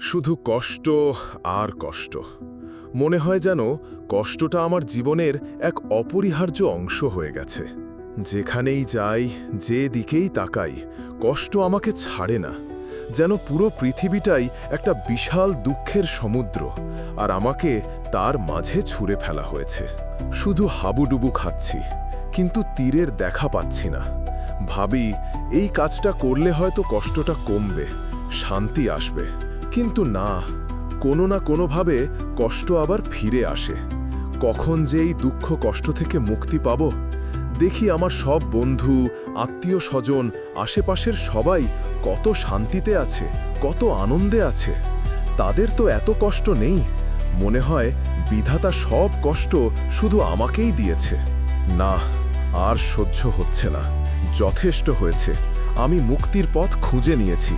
শুধু কষ্ট আর কষ্ট। মনে হয় যেন কষ্টটা আমার জীবনের এক অপরিহার্য অংশ হয়ে গেছে। যেখানেই যাই, যে দিকেই তাকাই, কষ্ট আমাকে ছাড়ে না। যেন পুরো পৃথিবীটাই একটা বিশাল দুঃখের সমুদ্র আর আমাকে তার মাঝে ছুঁড়ে ফেলা হয়েছে। শুধু হাবুডুবু খাচ্ছি, কিন্তু তীরের দেখা পাচ্ছি না। ভাবি, এই কাজটা করলে হয়তো কষ্টটা কমবে, শান্তি আসবে। কিন্তু না, কোনো না কোনোভাবে কষ্ট আবার ফিরে আসে। কখন যে এই দুঃখ কষ্ট থেকে মুক্তি পাব, দেখি আমার সব বন্ধু, আত্মীয় স্বজন, আশেপাশের সবাই কত শান্তিতে আছে, কত আনন্দে আছে। তাদের তো এত কষ্ট নেই। মনে হয় বিধাতা সব কষ্ট শুধু আমাকেই দিয়েছে। না, আর সহ্য হচ্ছে না। যথেষ্ট হয়েছে। আমি মুক্তির পথ খুঁজে নিয়েছি।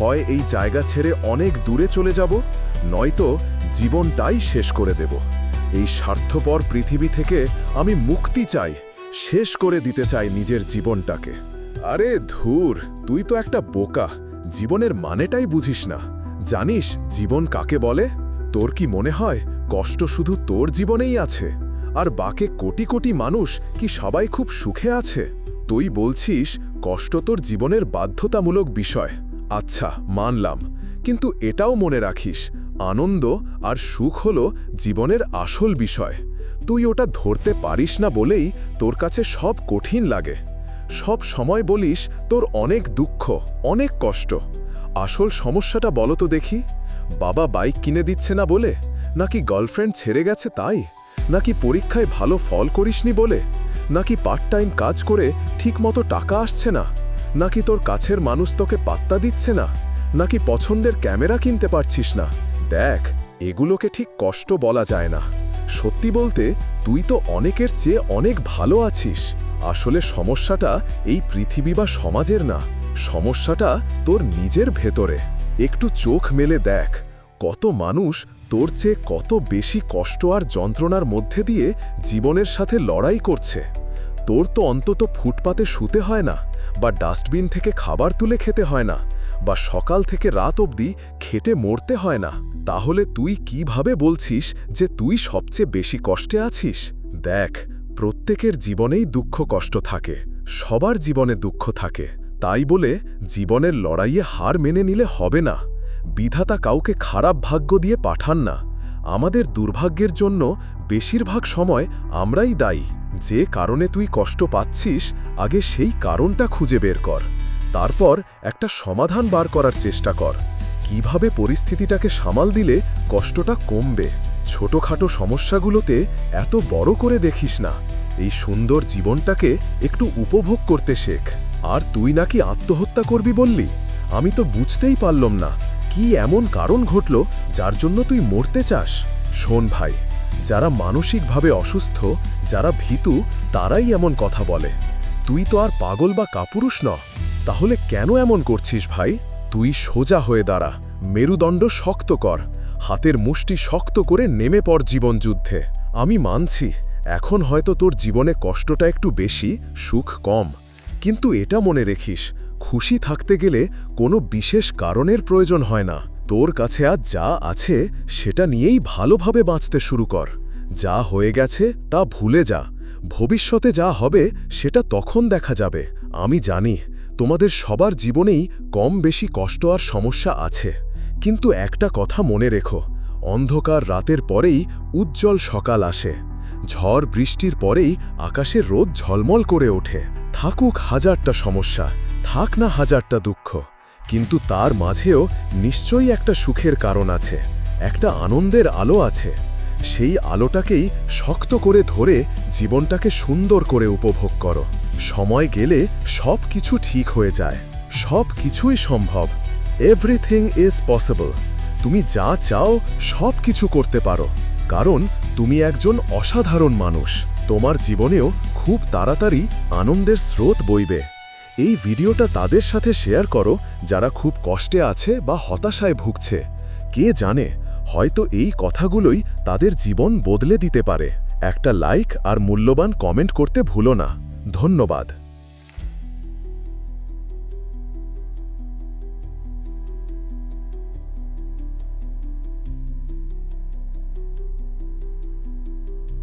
হয় এই জায়গা ছেড়ে অনেক দূরে চলে যাব, নয়তো জীবনটাই শেষ করে দেব। এই স্বার্থপর পৃথিবী থেকে আমি মুক্তি চাই, শেষ করে দিতে চাই নিজের জীবনটাকে। আরে ধুর, তুই তো একটা বোকা। জীবনের মানেটাই বুঝিস না। জানিস জীবন কাকে বলে? তোর কি মনে হয় কষ্ট শুধু তোর জীবনেই আছে? আর বাকে কোটি কোটি মানুষ কি সবাই খুব সুখে আছে? তুই বলছিস কষ্ট তোর জীবনের বাধ্যতামূলক বিষয়। আচ্ছা মানলাম। কিন্তু এটাও মনে রাখিস, আনন্দ আর সুখ হল জীবনের আসল বিষয়। তুই ওটা ধরতে পারিস না বলেই তোর কাছে সব কঠিন লাগে। সব সময় বলিস তোর অনেক দুঃখ, অনেক কষ্ট। আসল সমস্যাটা বলো তো দেখি, বাবা বাইক কিনে দিচ্ছে না বলে? নাকি গার্লফ্রেন্ড ছেড়ে গেছে তাই? নাকি পরীক্ষায় ভালো ফল করিসনি বলে? নাকি পার্ট টাইম কাজ করে ঠিকমতো টাকা আসছে না? নাকি তোর কাছের মানুষ তোকে পাত্তা দিচ্ছে না? নাকি পছন্দের ক্যামেরা কিনতে পারছিস না? দেখ, এগুলোকে ঠিক কষ্ট বলা যায় না। সত্যি বলতে, তুই তো অনেকের চেয়ে অনেক ভালো আছিস। আসলে সমস্যাটা এই পৃথিবী বা সমাজের না। সমস্যাটা তোর নিজের ভেতরে। একটু চোখ মেলে দেখ, কত মানুষ তোর চেয়ে কত বেশি কষ্ট আর যন্ত্রণার মধ্যে দিয়ে জীবনের সাথে লড়াই করছে। তোর তো অন্তত ফুটপাতে শুতে হয় না, বা ডাস্টবিন থেকে খাবার তুলে খেতে হয় না, বা সকাল থেকে রাত অবধি খেটে মরতে হয় না। তাহলে তুই কীভাবে বলছিস যে তুই সবচেয়ে বেশি কষ্টে আছিস? দেখ, প্রত্যেকের জীবনেই দুঃখ কষ্ট থাকে, সবার জীবনে দুঃখ থাকে। তাই বলে জীবনের লড়াইয়ে হার মেনে নিলে হবে না। বিধাতা কাউকে খারাপ ভাগ্য দিয়ে পাঠান না। আমাদের দুর্ভাগ্যের জন্য বেশিরভাগ সময় আমরাই দায়ী। যে কারণে তুই কষ্ট পাচ্ছিস, আগে সেই কারণটা খুঁজে বের কর। তারপর একটা সমাধান বার করার চেষ্টা কর। কীভাবে পরিস্থিতিটাকে সামাল দিলে কষ্টটা কমবে? ছোটখাটো সমস্যাগুলোতে এত বড় করে দেখিস না। এই সুন্দর জীবনটাকে একটু উপভোগ করতে শেখ। আর তুই নাকি আত্মহত্যা করবি বললি? আমি তো বুঝতেই পারলাম না। কি এমন কারণ ঘটল যার জন্য তুই মরতে চাস? শোন ভাই যারা মানসিকভাবে অসুস্থ, যারা ভীতু, তারাই এমন কথা বলে। তুই তো আর পাগল বা কাপুরুষ ন। তাহলে কেন এমন করছিস ভাই? তুই সোজা হয়ে দাঁড়া। মেরুদণ্ড শক্ত কর। হাতের মুষ্টি শক্ত করে নেমে পড় জীবনযুদ্ধে আমি মানছি, এখন হয়তো তোর জীবনে কষ্টটা একটু বেশি, সুখ কম। কিন্তু এটা মনে রেখিস, খুশি থাকতে গেলে কোনো বিশেষ কারণের প্রয়োজন হয় না। তোর কাছে আজ যা আছে সেটা নিয়েই ভালোভাবে বাঁচতে শুরু কর। যা হয়ে গেছে তা ভুলে যা। ভবিষ্যতে যা হবে সেটা তখন দেখা যাবে। আমি জানি, তোমাদের সবার জীবনেই কম বেশি কষ্ট আর সমস্যা আছে। কিন্তু একটা কথা মনে রেখো, অন্ধকার রাতের পরেই উজ্জ্বল সকাল আসে। ঝড় বৃষ্টির পরেই আকাশে রোদ ঝলমল করে ওঠে। থাকুক হাজারটা সমস্যা, থাক না হাজারটা দুঃখ। কিন্তু তার মাঝেও নিশ্চয়ই একটা সুখের কারণ আছে, একটা আনন্দের আলো আছে। সেই আলোটাকেই শক্ত করে ধরে জীবনটাকে সুন্দর করে উপভোগ করো। সময় গেলে সব কিছু ঠিক হয়ে যায় সব কিছুই সম্ভব। এভরিথিং ইজ পসিবল তুমি যা চাও সব কিছু করতে পারো। কারণ তুমি একজন অসাধারণ মানুষ। তোমার জীবনেও খুব তাড়াতাড়ি আনন্দের স্রোত বইবে। এই ভিডিওটা তাদের সাথে শেয়ার করো যারা খুব কষ্টে আছে বা হতাশায় ভুগছে। কে জানে, হয়তো এই কথাগুলোই তাদের জীবন বদলে দিতে পারে। একটা লাইক আর মূল্যবান কমেন্ট করতে ভুলো না। ধন্যবাদ।